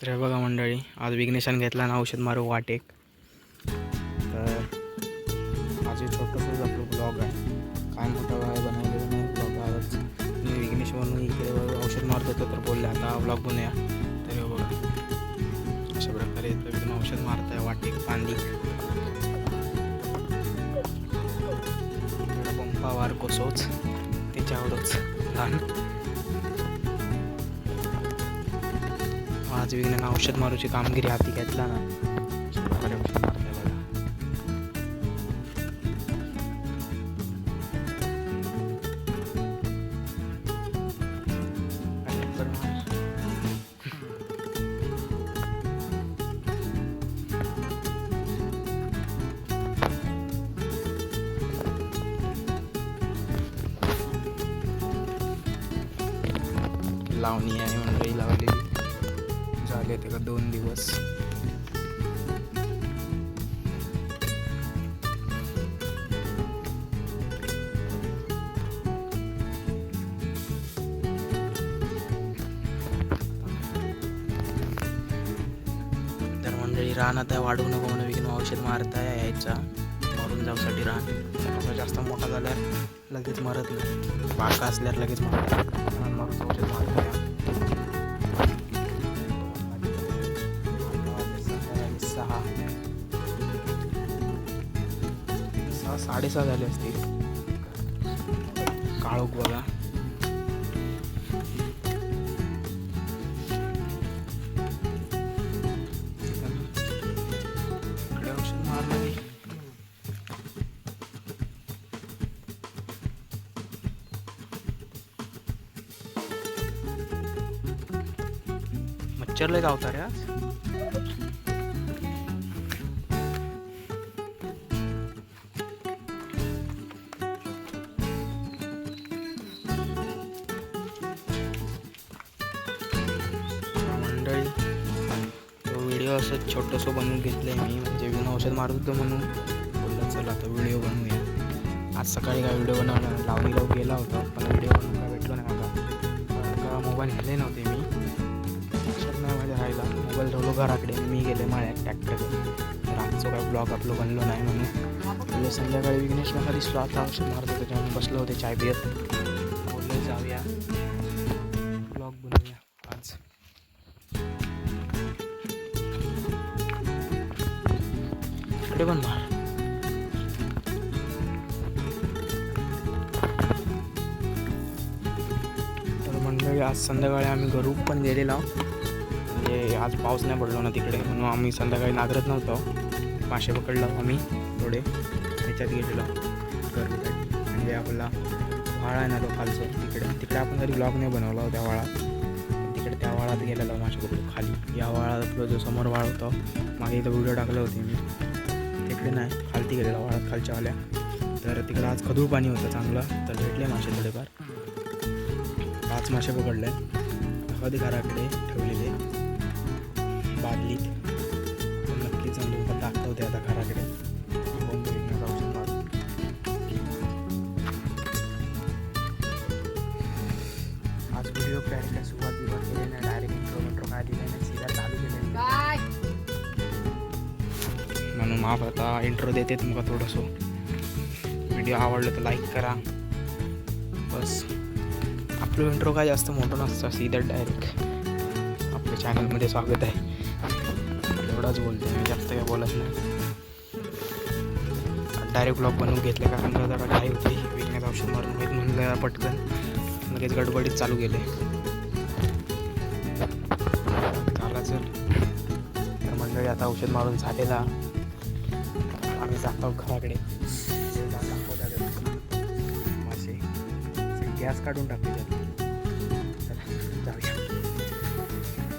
तर हे बघा मंडळी आज विघ्नेशान घेतला ना औषध मारू वाटेक. तर आज छोटंसंच आपलं ब्लॉग आहे. काय मोठं काय बनवलेलं नाही ब्लॉग आज. मी विघ्नेश म्हणून इकडे औषध मारत होतं तर बोलले आता ब्लॉग बनूया. तर हे बघा अशा प्रकारे इथं औषध मारत आहे वाटेक पांडी. पंपावार पंपा वार कोसोच त्याच्यावरच लहान आज विज्ञान औषध मारूची कामगिरी हाती घेतला ना. लावणी आहे मंडळी लावलेली. झाले ते का दोन दिवस. तर मंडळी रान आता वाढवू नको म्हणून विकून औषध मारता यायचा. मरून जाऊसाठी रान. असं जास्त मोठा झाल्यावर लगेच मरत नाही. बारका असल्यावर लगेच मरत औषध मारता साडेसहा झाले असतील. काळोख बघा. इकडे मच्छर लय गावता रे आज? असं छोटंसं बनवून घेतलं आहे मी. म्हणजे विना औषध मारत होतो म्हणून. बोललं चला आता व्हिडिओ बनवूया आज सकाळी काय व्हिडिओ बनवला लावणी लावून गेला होता पण व्हिडिओ बनवून काय भेटलो नाही मला कारण का मोबाईल घेतले नव्हते मी. लक्षात नाही माझ्या राहिला. मोबाईल ठेवलो घराकडे. मी गेले माळ्यात ट्रॅक्टरकडे तर आमचं काय ब्लॉग आपलं बनलो नाही म्हणून. बोलले संध्याकाळी विघ्नेश मला दिसलो आता औषध मारत होते त्यामुळे बसलो होते चाय पियत. बोललं जाऊया. इकडे पण मार. तर मंडळी आज संध्याकाळी आम्ही घरू पण गेलेलो म्हणजे आज पाऊस नाही पडलो ना तिकडे म्हणून आम्ही संध्याकाळी नागरत नव्हतो. मासे पकडलो आम्ही थोडे ह्याच्यात गेलेलो. गरूसाठी म्हणजे आपला वाळा आहे ना तो खालचं तिकडे. तिकडे आपण तरी ब्लॉग नाही बनवला होता त्या वाळात तिकडे त्या वाळात गेलेलो मासे पकडू खाली. या वाळात जो समोर वाळ होता मागे इथं व्हिडिओ टाकले होते मी. भेटले नाही खालती गेलेला वाळात खालच्या वाल्या तर तिकडे आज खदूळ पाणी होतं चांगलं तर भेटले मासे थोडेफार. पाच मासे पकडले. कधी घराकडे ठेवलेले. बादलीत तर नक्कीच चांगले दाखवते आता घराकडे. आज व्हिडिओ डायरेक्ट सुरुवात बिरुवात केली नाही. डायरेक्ट इंट्रो इंट्रो काय दिले नाही सीधा चालू केलेली. म्हणून माफ आता इंट्रो देते तुमका थोडंसं. व्हिडिओ आवडलं तर लाईक करा. बस. आपलं इंट्रो काय जास्त मोठं नसतं सीधा डायरेक्ट आपल्या चॅनलमध्ये स्वागत आहे. एवढाच बोलतो मी जास्त काय बोलत नाही. डायरेक्ट ब्लॉग बनवून घेतले कारण का जरा घाई होती विकण्यात औषध मारून घेत म्हणलं पटकन. लगेच गडबडीत चालू गेले झाला चल. तर मंडळी आता औषध मारून झालेला. आम्ही जातो घराकडे. मासे. गॅस काढून टाकले त्यात जाऊया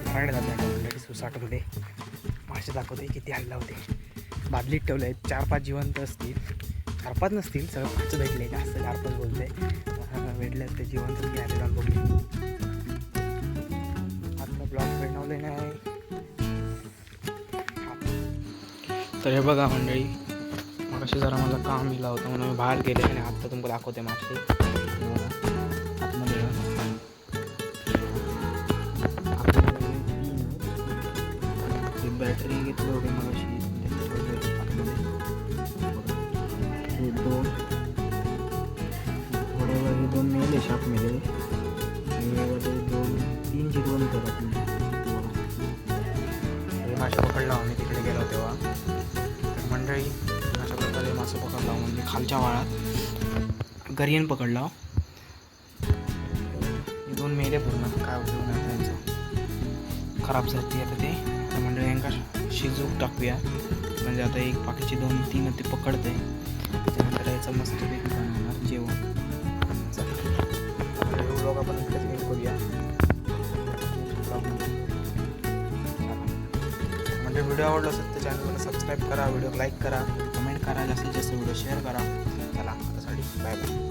घराकडे जातो सुसाटमध्ये मासे दाखवते किती हल्ला होते. बादलीत ठेवले आहेत चार पाच जिवंत असतील. चार पाच नसतील सगळं पाच भेटले जास्त चार पाच बोलते भेटले ते जिवंत घ्यायला जाऊन बघले आता ब्लॉग बनवले नाही. तर हे बघा मंडळी अशी जरा मला काम मिळालं होतं म्हणून मी बाहेर गेले आणि आत्ता तुमका दाखवते मासे हे बॅटरी घेतली होती मग अशी हे दोन थोड्या वेळ हे दोन मेले शॉपमध्ये हे दोन तीनशे दोन करत हे मासे पकडला आम्ही तिकडे गेलो तेव्हा खालच्या वाळात गरियन पकडला. दोन मेले पूर्ण. काय उपयोग नाही त्यांचा खराब जाती आता ते. तर मंडळी यांका शिजवूक टाकूया. म्हणजे आता एक बाकीचे दोन तीन ते पकडते त्याच्यानंतर याचं मस्तपैकी बनवणार जेवण. चला. आपण इकडेच करूया. म्हणजे व्हिडिओ आवडला असेल तर चॅनलला सबस्क्राईब करा व्हिडिओ लाईक करा. कमेंट करा जास्तीत जास्त व्हिडिओ शेअर करा. चला आतासाठी बाय बाय.